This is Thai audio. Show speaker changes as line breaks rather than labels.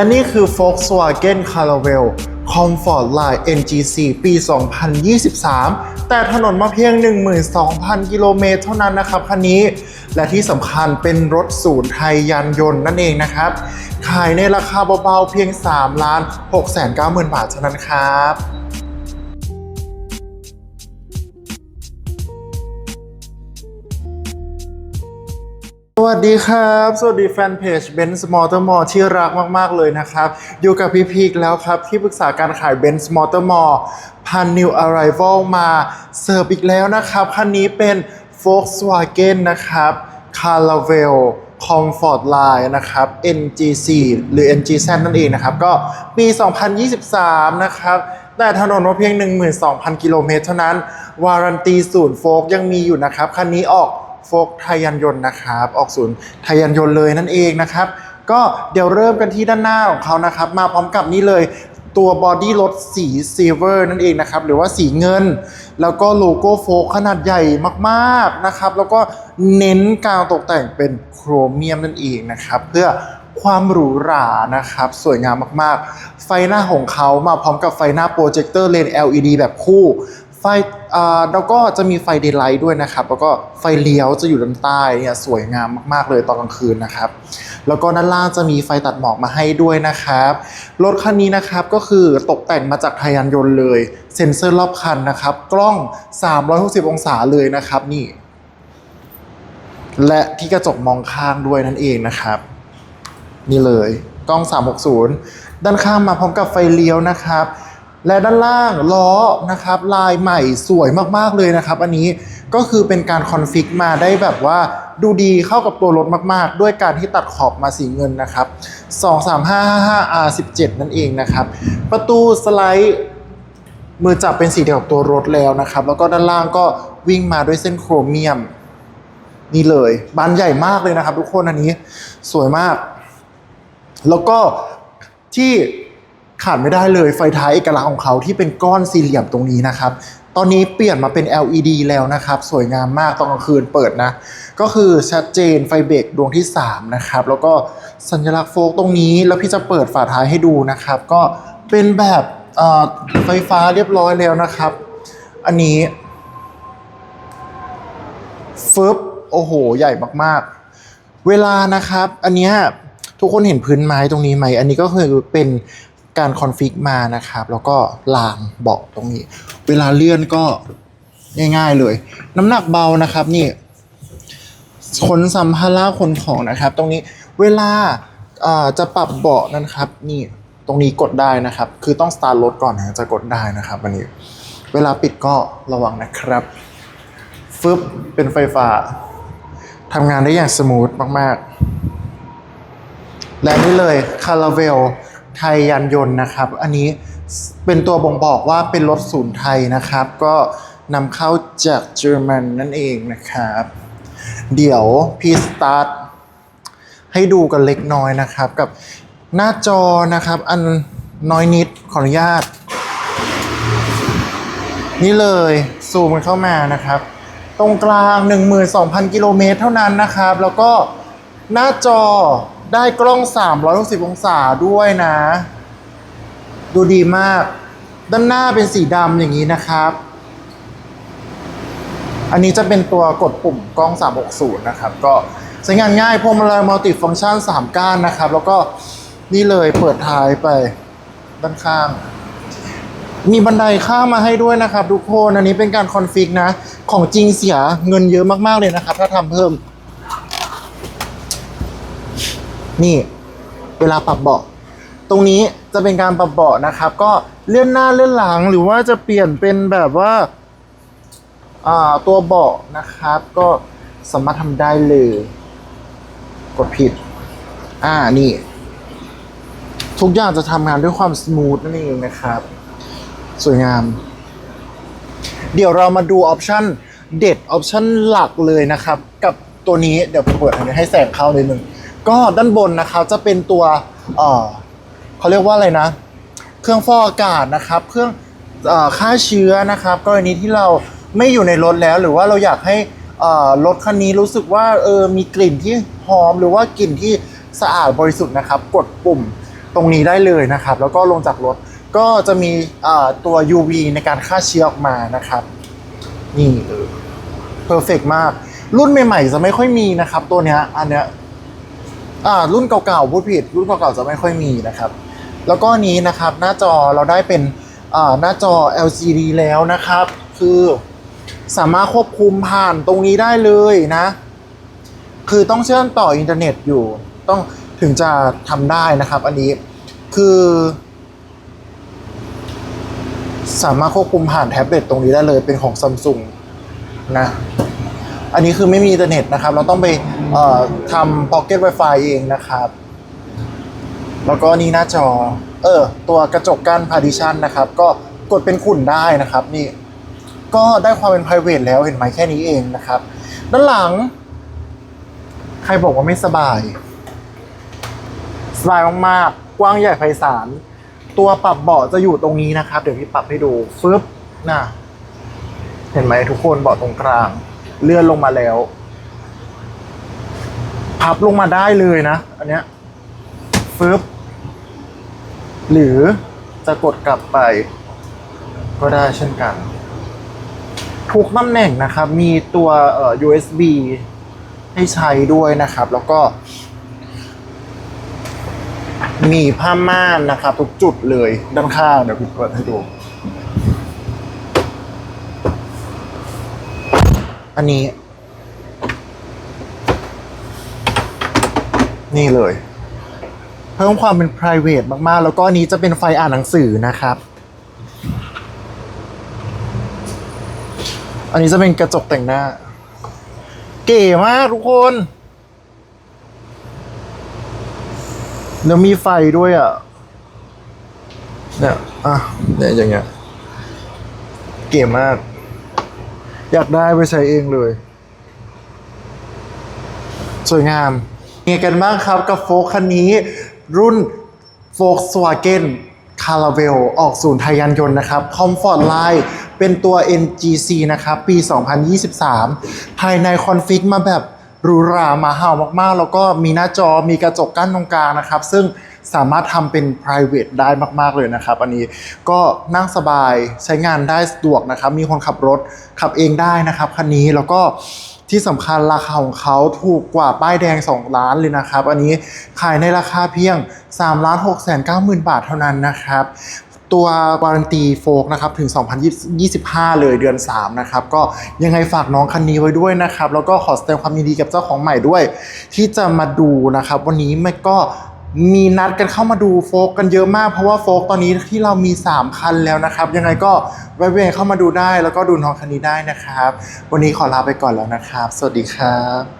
และนี่คือ Volkswagen Caravelle Comfort Line NGC ปี 2023 แต่ถนนมาเพียง 12,000 กิโลเมตรเท่านั้นนะครับคันนี้ และที่สำคัญเป็นรถศูนย์ไทยยานยนต์นั่นเองนะครับ ขายในราคาเบาๆเพียง 3 ล้าน6 9 0 0 0 0 บาทเท่านั้นครับ วัสดีครับ สวัสดีแฟนเพจ Benz Motor Mall ที่รักมาก ๆ เลยนะครับ อยู่กับพี่พีกแล้วครับ ที่ปรึกษาการขาย Benz Motor Mall พัน New Arrival มาเสิร์ฟอีกแล้วนะครับ คันนี้เป็น Volkswagen นะครับ c a r a v e l Comfort Line นะครับ NGC หรือ NGZ นั่นเองนะครับ ก็ปี 2023 นะครับแต่ถนนมาเพียง 12,000 กิโลเมตรเท่านั้น วารันตีศูนย์โฟกยังมีอยู่นะครับ คันนี้ออก โฟกไทยยานยนต์นะครับ ออกศูนย์ไทยยานยนต์เลยนั่นเองนะครับ ก็เดี๋ยวเริ่มกันที่ด้านหน้าของเขานะครับ มาพร้อมกับนี่เลยตัวบอดี้รถสีซิลเวอร์นั่นเองนะครับ หรือว่าสีเงิน แล้วก็โลโก้โฟกขนาดใหญ่มากๆนะครับ แล้วก็เน้นการตกแต่งเป็นโครเมียมนั่นเองนะครับ เพื่อความหรูหรานะครับ สวยงามมากๆ ไฟหน้าของเขามาพร้อมกับไฟหน้าโปรเจคเตอร์เลน LED แบบคู่ ไฟอ่าแล้วก็จะมีไฟเดย์ไลท์ด้วยนะครับ แล้วก็ไฟเลี้ยวจะอยู่ด้านใต้เนี่ยสวยงามมากๆเลยตอนกลางคืนนะครับ แล้วก็ด้านล่างจะมีไฟตัดหมอกมาให้ด้วยนะครับ รถคันนี้นะครับก็คือตกแต่งมาจากไทยยานยนต์เลย เซ็นเซอร์รอบคันนะครับ กล้อง 360 องศาเลยนะครับนี่ และที่กระจกมองข้างด้วยนั่นเองนะครับ นี่เลยกล้อง 360 ด้านข้างมาพร้อมกับไฟเลี้ยวนะครับ และด้านล่างล้อนะครับลายใหม่สวยมากๆเลยนะครับ อันนี้ก็คือเป็นการคอนฟิกมาได้แบบว่าดูดีเข้ากับตัวรถมากๆ ด้วยการที่ตัดขอบมาสีเงินนะครับ 23555R17 นั่นเองนะครับ ประตูสไลด์มือจับเป็นสีเดียวกับตัวรถแล้วนะครับ แล้วก็ด้านล่างก็วิ่งมาด้วยเส้นโครเมียม นี่เลยบานใหญ่มากเลยนะครับ ทุกคนอันนี้สวยมาก แล้วก็ที่ ขาดไม่ได้เลยไฟท้ายเอกลักษณ์ของเขาที่เป็นก้อนสี่เหลี่ยมตรงนี้นะครับ ตอนนี้เปลี่ยนมาเป็น LED แล้วนะครับ สวยงามมากตอนกลางคืนเปิดนะ ก็คือชัดเจนไฟเบรกดวงที่ 3 นะครับ แล้วก็สัญลักษณ์โฟกตรงนี้ แล้วพี่จะเปิดฝาท้ายให้ดูนะครับ ก็เป็นแบบไฟฟ้าเรียบร้อยแล้วนะครับ อันนี้ฟึบโอ้โห ใหญ่มากๆ เวลานะครับ อันเนี้ยทุกคนเห็นพื้นไม้ตรงนี้ไหม อันนี้ก็คือเป็น การคอนฟิกมานะครับ แล้วก็ลางเบาะตรงนี้ เวลาเลื่อนก็ง่ายๆเลย น้ำหนักเบานะครับนี่ขนสัมภาระขนของนะครับ ตรงนี้เวลาจะปรับเบาะนะครับ นี่ตรงนี้กดได้นะครับ คือต้องสตาร์ทรถก่อนนะจะกดได้นะครับอันนี้ เวลาปิดก็ระวังนะครับฟึบเป็นไฟฟ้าทำงานได้อย่างสมูทมาก ๆ และนี่เลยคาราเวล ไทยยานยนต์นะครับ อันนี้เป็นตัวบ่งบอกว่าเป็นรถศูนย์ไทยนะครับ ก็นำเข้าจากเยอรมันนั่นเองนะครับ เดี๋ยวพี่สตาร์ทให้ดูกันเล็กน้อยนะครับ กับหน้าจอนะครับ อันน้อยนิดขออนุญาต นี่เลยซูมมันเข้ามานะครับ ตรงกลาง 12,000 กิโลเมตรเท่านั้นนะครับ แล้วก็หน้าจอ ได้กล้อง 360 องศาด้วยนะ ดูดีมาก ด้านหน้าเป็นสีดำอย่างนี้นะครับ อันนี้จะเป็นตัวกดปุ่มกล้อง 360 นะครับ ก็ใช้งานง่ายพวงมาลัยมัลติฟังก์ชัน 3 ก้านนะครับ แล้วก็นี่เลยเปิดท้ายไปด้านข้าง มีบันไดข้ามมาให้ด้วยนะครับทุกคน อันนี้เป็นการคอนฟิกนะ ของจริงเสียเงินเยอะมากๆเลยนะครับ ถ้าทำเพิ่ม นี่เวลาปรับเบาะตรงนี้จะเป็นการปรับเบาะนะครับ ก็เลื่อนหน้าเลื่อนหลังหรือว่าจะเปลี่ยนเป็นแบบว่าอ่าตัวเบาะนะครับ ก็สามารถทำได้เลย กดผิด อ่านี่ ทุกอย่างจะทำงานด้วยความสมูทนั่นเองนะครับ สวยงาม เดี๋ยวเรามาดูออปชันเด็ดออปชันหลักเลยนะครับ กับตัวนี้เดี๋ยวเปิดให้แสงเข้านิดนึง ก็ด้านบนนะครับจะเป็นตัวเออเขาเรียกว่าอะไรนะ เครื่องฟอกอากาศนะครับ เครื่องฆ่าเชื้อนะครับกรณีที่เราไม่อยู่ในรถแล้ว หรือว่าเราอยากให้รถคันนี้รู้สึกว่าเออมีกลิ่นที่หอมหรือว่ากลิ่นที่สะอาดบริสุทธิ์นะครับ กดปุ่มตรงนี้ได้เลยนะครับ แล้วก็ลงจากรถก็จะมีตัว UV ในการฆ่าเชื้อออกมานะครับ นี่เออเพอร์เฟกมาก รุ่นใหม่ๆจะไม่ค่อยมีนะครับ ตัวเนี้ยอันเนี้ย อ่ารุ่นเก่าๆพูดผิด รุ่นเก่าๆจะไม่ค่อยมีนะครับ แล้วก็นี้นะครับหน้าจอเราได้เป็นอ่าหน้าจอ LCD แล้วนะครับ คือสามารถควบคุมผ่านตรงนี้ได้เลยนะ คือต้องเชื่อมต่ออินเทอร์เน็ตอยู่ ต้องถึงจะทำได้นะครับ อันนี้คือ สามารถควบคุมผ่านแท็บเล็ตตรงนี้ได้เลยเป็นของซัมซุงนะ อันนี้คือไม่มีอินเทอร์เน็ตนะครับ เราต้องไป ทำ Pocket Wi-Fi เองนะครับ แล้วก็นี่หน้าจอ เออ ตัวกระจกกั้น partition นะครับ ก็กดเป็นขุ่นได้นะครับ นี่ ก็ได้ความเป็น private แล้วเห็นไหมแค่นี้เองนะครับ ด้านหลัง ใครบอกว่าไม่สบาย สบายมากๆ กว้างใหญ่ไพศาล ตัวปรับเบาะจะอยู่ตรงนี้นะครับ เดี๋ยวพี่ปรับให้ดูฟึบน่ะ เห็นไหมทุกคนเบาะตรงกลาง เลื่อนลงมาแล้ว พับลงมาได้เลยนะ อันเนี้ยฟึบหรือจะกดกลับไป ก็ได้เช่นกัน ทุกตำแหน่งนะครับ มีตัวเอ่อ USB ให้ใช้ด้วยนะครับ แล้วก็ มีผ้าม่านนะครับ ทุกจุดเลยด้านข้าง เดี๋ยวพี่เปิดให้ดู อันนี้ นี่เลย เพิ่มความเป็น p r i v a t มากๆ แล้วก็อันนี้จะเป็นไฟอ่านหนังสือนะครับ อันนี้จะเป็นกระจกแต่งหน้า เก๋มากทุกคนแล้วมีไฟด้วยอะ เนี่ย อะ เนี่ยอย่างเงี้ย เก๋มาก อยากได้ไปใช้เองเลย สวยงาม เงกันบ้างครับกับโฟกคันนี้ รุ่น Volkswagen c a r a v e l ออกศูนย์ไทยยานยนต์นะครับ Comfort Line เป็นตัว NGC นะครับ ปี 2023 ภายในคอนฟิกมาแบบหรูหรามาเห่ามากๆ แล้วก็มีหน้าจอมีกระจกกั้นตรงกลางนะครับ ซึ่งสามารถทำเป็น private ได้มากๆเลยนะครับ อันนี้ก็นั่งสบายใช้งานได้สะดวกนะครับ มีคนขับรถขับเองได้นะครับคันนี้แล้วก็ ที่สำคัญราคาของเขาถูกกว่าป้ายแดง 2 ล้านเลยนะครับ อันนี้ขายในราคาเพียง3ล้าน6แสน9หมื่นบาทเท่านั้นนะครับตัววารันตีโฟกนะครับถึง 2025 เลยเดือน 3 นะครับ ก็ยังไงฝากน้องคันนี้ไว้ด้วยนะครับ แล้วก็ขอแสดงความยินดีกับเจ้าของใหม่ด้วย ที่จะมาดูนะครับ วันนี้แม่ก็ มีนัดกันเข้ามาดูโฟกกันเยอะมากเพราะว่าโฟกตอนนี้ที่เรามี 3 คันแล้วนะครับ ยังไงก็แวะเข้ามาดูได้ แล้วก็ดูน้องคันนี้ได้นะครับ วันนี้ขอลาไปก่อนแล้วนะครับ สวัสดีครับ